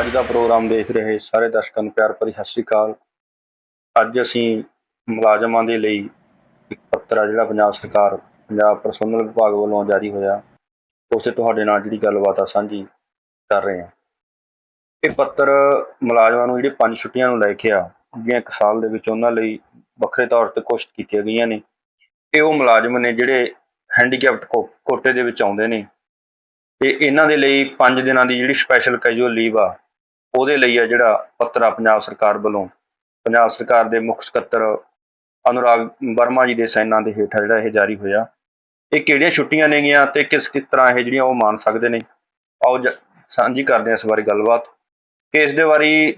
ਅੱਜ ਦਾ ਪ੍ਰੋਗਰਾਮ ਦੇਖ ਰਹੇ ਸਾਰੇ ਦਰਸ਼ਕਾਂ ਨੂੰ ਪਿਆਰ ਭਰੀ ਸਤਿ ਸ਼੍ਰੀ ਅਕਾਲ। ਅੱਜ ਅਸੀਂ ਮੁਲਾਜ਼ਮਾਂ ਦੇ ਲਈ ਇੱਕ ਪੱਤਰ ਆ ਜਿਹੜਾ ਪੰਜਾਬ ਸਰਕਾਰ, ਪੰਜਾਬ ਪਰਸਨਲ ਵਿਭਾਗ ਵੱਲੋਂ ਜਾਰੀ ਹੋਇਆ। ਉਸ ਤੇ ਤੁਹਾਡੇ ਨਾਲ ਜਿਹੜੀ ਗੱਲਬਾਤ ਆ, ਸਾਂਝੀ ਕਰ ਰਹੇ ਹਾਂ। ਇਹ ਪੱਤਰ ਮੁਲਾਜ਼ਮਾਂ ਨੂੰ ਜਿਹੜੇ ਪੰਜ ਛੁੱਟੀਆਂ ਨੂੰ ਲੈ ਕੇ ਆ ਜਿਹੜੀਆਂ ਇੱਕ ਸਾਲ ਦੇ ਵਿੱਚ ਉਹਨਾਂ ਲਈ ਵੱਖਰੇ ਤੌਰ ਤੇ ਘੋਸ਼ਿਤ ਕੀਤੀਆਂ ਗਈਆਂ ਨੇ। ਇਹ ਉਹ ਮੁਲਾਜ਼ਮ ਨੇ ਜਿਹੜੇ ਹੈਂਡੀਕੈਪਟ ਕੋਟੇ ਦੇ ਵਿੱਚ ਆਉਂਦੇ ਨੇ। ਤੇ ਇਹਨਾਂ ਦੇ ਲਈ 5 ਦਿਨਾਂ ਦੀ ਜਿਹੜੀ ਸਪੈਸ਼ਲ ਕੈਜੂਅਲ ਲੀਵ ਆ ਉਹਦੇ ਲਈ ਆ ਜਿਹੜਾ ਪੱਤਰ ਆ ਪੰਜਾਬ ਸਰਕਾਰ ਵੱਲੋਂ। ਪੰਜਾਬ ਸਰਕਾਰ ਦੇ ਮੁੱਖ ਸਕੱਤਰ ਅਨੁਰਾਗ ਵਰਮਾ ਜੀ ਦੇ ਸੈਨਾਂ ਦੇ ਹੇਠ ਜਿਹੜਾ ਇਹ ਜਾਰੀ ਹੋਇਆ। ਇਹ ਕਿਹੜੀਆਂ ਛੁੱਟੀਆਂ ਨੇਗੀਆਂ ਤੇ ਕਿਸ ਕਿਸ ਤਰ੍ਹਾਂ ਇਹ ਜਿਹੜੀਆਂ ਉਹ ਮਾਣ ਸਕਦੇ ਨੇ? ਆਓ ਜ- ਸਾਂਝੀ ਕਰਦੇ ਹਾਂ ਇਸ ਬਾਰੇ ਗੱਲਬਾਤ। ਕਿ ਇਸ ਦੇ ਬਾਰੇ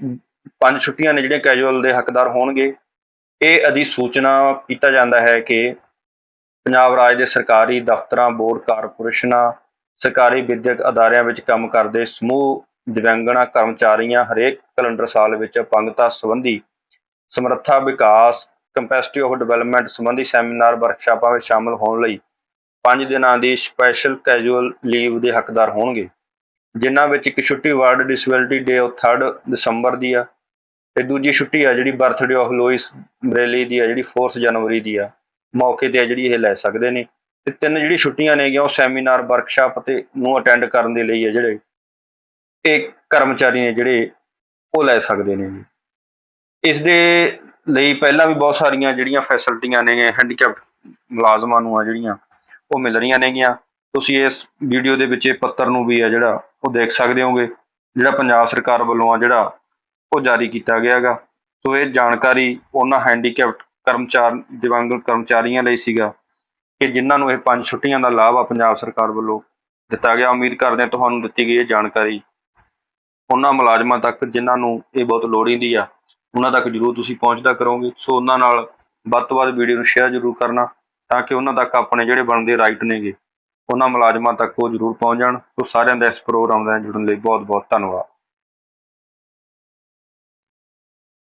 ਪੰਜ ਛੁੱਟੀਆਂ ਨੇ ਜਿਹੜੇ ਕੈਜੂਅਲ ਦੇ ਹੱਕਦਾਰ ਹੋਣਗੇ। ਇਹ ਅਧਿਸੂਚਨਾ ਕੀਤਾ ਜਾਂਦਾ ਹੈ ਕਿ ਪੰਜਾਬ ਰਾਜ ਦੇ ਸਰਕਾਰੀ ਦਫ਼ਤਰਾਂ, ਬੋਰਡ, ਕਾਰਪੋਰੇਸ਼ਨਾਂ, ਸਰਕਾਰੀ ਵਿਦਿਅਕ ਅਦਾਰਿਆਂ ਵਿੱਚ ਕੰਮ ਕਰਦੇ ਸਮੂਹ ਦਿਵਿਆਂਗਣਾ ਕਰਮਚਾਰੀਆਂ ਹਰੇਕ ਕੈਲੰਡਰ ਸਾਲ ਵਿੱਚ ਅਪੰਗਤਾ ਸੰਬੰਧੀ ਸਮਰੱਥਾ ਵਿਕਾਸ ਕੰਪੈਸਿਟੀ ਆਫ ਡਿਵੈਲਪਮੈਂਟ ਸੰਬੰਧੀ ਸੈਮੀਨਾਰ ਵਰਕਸ਼ਾਪਾਂ ਵਿੱਚ ਸ਼ਾਮਲ ਹੋਣ ਲਈ 5 ਦਿਨਾਂ ਦੀ ਸਪੈਸ਼ਲ ਕੈਜੂਅਲ ਲੀਵ ਦੇ ਹੱਕਦਾਰ ਹੋਣਗੇ। ਜਿਨ੍ਹਾਂ ਵਿੱਚ ਇੱਕ ਛੁੱਟੀ ਵਰਲਡ ਡਿਸੇਬਿਲਟੀ ਡੇ ਆਫ 3 ਦਸੰਬਰ ਦੀ ਆ ਤੇ ਦੂਜੀ ਛੁੱਟੀ ਆ ਜਿਹੜੀ ਬਰਥਡੇ ਆਫ ਲੋਇਸ ਬਰੇਲੀ ਦੀ ਆ, ਜਿਹੜੀ 4 ਜਨਵਰੀ ਦੀ ਆ। ਮੌਕੇ ਤੇ ਆ ਜਿਹੜੀ ਇਹ ਲੈ ਸਕਦੇ ਨੇ। ਤੇ ਤਿੰਨ ਜਿਹੜੀ ਛੁੱਟੀਆਂ ਨੇਗੀਆਂ, ਉਹ ਸੈਮੀਨਾਰ ਵਰਕਸ਼ਾਪ ਤੇ ਨੂੰ ਅਟੈਂਡ ਕਰਨ ਦੇ ਲਈ ਆ ਜਿਹੜੇ ਇਹ ਕਰਮਚਾਰੀ ਨੇ ਜਿਹੜੇ ਉਹ ਲੈ ਸਕਦੇ ਨੇ ਜੀ। ਇਸ ਦੇ ਲਈ ਪਹਿਲਾਂ ਵੀ ਬਹੁਤ ਸਾਰੀਆਂ ਜਿਹੜੀਆਂ ਫੈਸਿਲਿਟੀਆਂ ਨੇ ਹੈਂਡੀਕੈਪਟ ਮੁਲਾਜ਼ਮਾਂ ਨੂੰ ਆ ਜਿਹੜੀਆਂ ਉਹ ਮਿਲ ਰਹੀਆਂ ਨੇਗੀਆਂ। ਤੁਸੀਂ ਇਸ ਵੀਡੀਓ ਦੇ ਵਿੱਚ ਇਹ ਪੱਤਰ ਨੂੰ ਵੀ ਆ ਜਿਹੜਾ ਉਹ ਦੇਖ ਸਕਦੇ ਹੋਗੇ, ਜਿਹੜਾ ਪੰਜਾਬ ਸਰਕਾਰ ਵੱਲੋਂ ਆ ਜਿਹੜਾ ਉਹ ਜਾਰੀ ਕੀਤਾ ਗਿਆ ਹੈਗਾ। ਸੋ ਇਹ ਜਾਣਕਾਰੀ ਉਹਨਾਂ ਹੈਂਡੀਕੈਪਟ ਕਰਮਚਾਰ ਦਿਵਿਆਂਗ ਕਰਮਚਾਰੀਆਂ ਲਈ ਸੀਗਾ ਕਿ ਜਿਨ੍ਹਾਂ ਨੂੰ ਇਹ ਪੰਜ ਛੁੱਟੀਆਂ ਦਾ ਲਾਭ ਆ ਪੰਜਾਬ ਸਰਕਾਰ ਵੱਲੋਂ ਦਿੱਤਾ ਗਿਆ। ਉਮੀਦ ਕਰਦੇ ਹਾਂ ਤੁਹਾਨੂੰ ਦਿੱਤੀ ਗਈ ਇਹ ਜਾਣਕਾਰੀ ਉਹਨਾਂ ਮੁਲਾਜ਼ਮਾਂ ਤੱਕ ਜਿਨ੍ਹਾਂ ਨੂੰ ਇਹ ਬਹੁਤ ਲੋੜੀਂਦੀ ਆ, ਉਹਨਾਂ ਤੱਕ ਜਰੂਰ ਤੁਸੀਂ ਪਹੁੰਚਦਾ ਕਰੋਗੇ। ਸੋ ਉਹਨਾਂ ਨਾਲ ਵੱਧ ਤੋਂ ਵੱਧ ਵੀਡੀਓ ਨੂੰ ਸ਼ੇਅਰ ਜਰੂਰ ਕਰਨਾ ਤਾਂ ਕਿ ਉਹਨਾਂ ਤੱਕ ਆਪਣੇ ਜਿਹੜੇ ਬਣਦੇ ਰਾਈਟ ਨੇਗੇ, ਉਹਨਾਂ ਮੁਲਾਜ਼ਮਾਂ ਤੱਕ ਉਹ ਜਰੂਰ ਪਹੁੰਚ ਜਾਣ। ਸੋ ਸਾਰਿਆਂ ਦਾ ਇਸ ਪ੍ਰੋਗਰਾਮ ਨਾਲ ਜੁੜਨ ਲਈ ਬਹੁਤ ਬਹੁਤ ਧੰਨਵਾਦ।